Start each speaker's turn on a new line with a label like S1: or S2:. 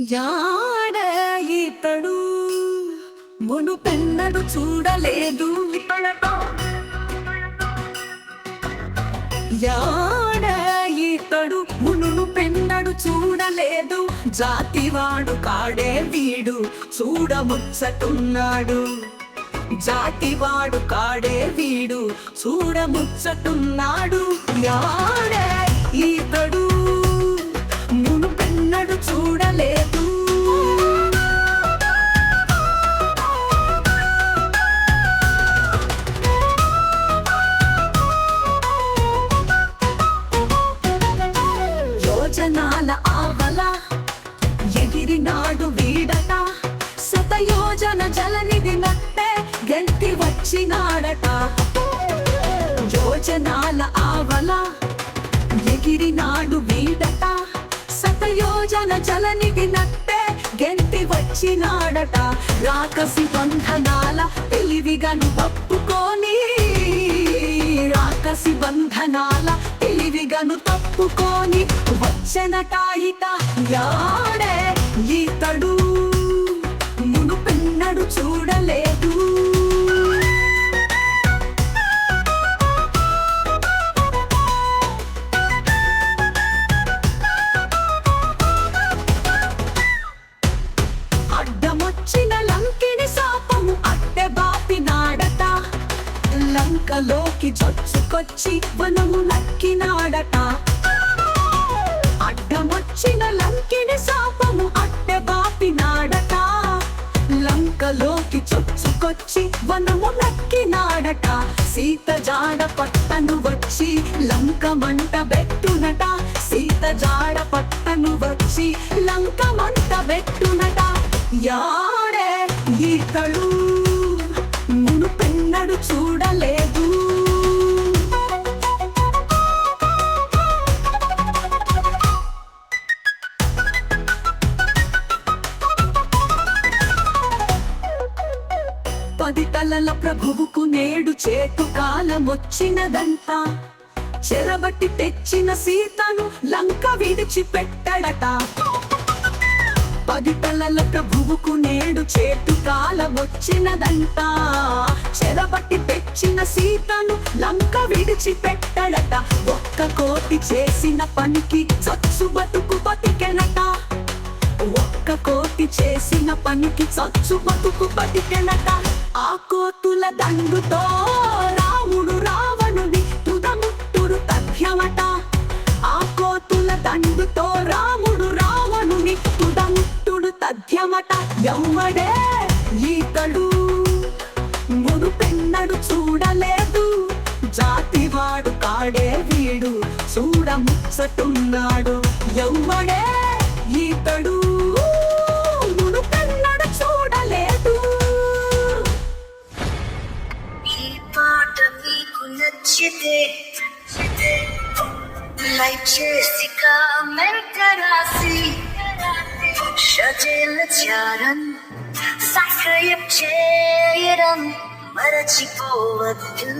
S1: జాడ ఇతడు. మునుపెన్నడు చూడలేదు. యాడ ఇతడు మునును పెన్నడు చూడలేదు. జాతివాడు కాడే వీడు చూడముచ్చటున్నాడు. జాతివాడు కాడే వీడు చూడముచ్చటున్నాడు. యాడ ఇతడు. జన జలనిధి నట్టే గెంతి వచ్చినాడట. యోజనాల ఆవల ఎగిరినాడు వీడట. సతయోజన జలనిధి నట్టే గెంతి వచ్చినాడట. రాకసి బంధనాల తెలివిగను తప్పుకొని రాకసి బంధనాల తెలివిగను తప్పుకొని. వచ్చనట ఇట యాడే ఈతడు మునుపెన్నడు చూడలేదు. అడ్డమొచ్చిన లంకిని శాపము బాపి బాపినాడట లంకలోకి చొచ్చుకొచ్చి వనము నక్కినాడట. లంకలోకి చొచ్చుకొచ్చి వనము నక్కినాడట సీత జాడ పట్టను వచ్చి లంక మంట బెట్టునట. సీత జాడ పట్టను వచ్చి లంక మంట బెట్టునట. యాడే ఈతడు మును పెన్నడు చూడలేదు. పది తలల ప్రభువుకు నేడు చేతు కాలం వచ్చినదంట చెరబట్టి తెచ్చిన సీతను లంక విడిచిపెట్టడట. పది తలల ప్రభువుకు నేడు చేతు కాలం వచ్చినదంట చెరబట్టి తెచ్చిన సీతను లంక విడిచిపెట్టడట. ఒక్క కోటి చేసిన పనికి చచ్చు బతుకు బతికెనట. ఒక్క కోటి చేసిన పనికి చచ్చు బతుకు బతికెనట. ఆ కోతుల దండుతో రాముడు రావణుని తుదముట్టుడు తథ్యమట. ఆ కోతుల దండుతో రాముడు రావణుని తుదముట్టుడు తథ్యమట. ఎవ్వడే ఈతడు మును పెన్నడు చూడలేదు. జాతివాడు కాడే వీడు చూడముచ్చటున్నాడు. ఎవ్వడే ఈతడు.
S2: మీకు నచ్చితే లైక్ చేసి కామెంట్ రాసి షజేల చారన్ సబ్స్క్రైబ్ చేయడం మరచిపోవద్దు.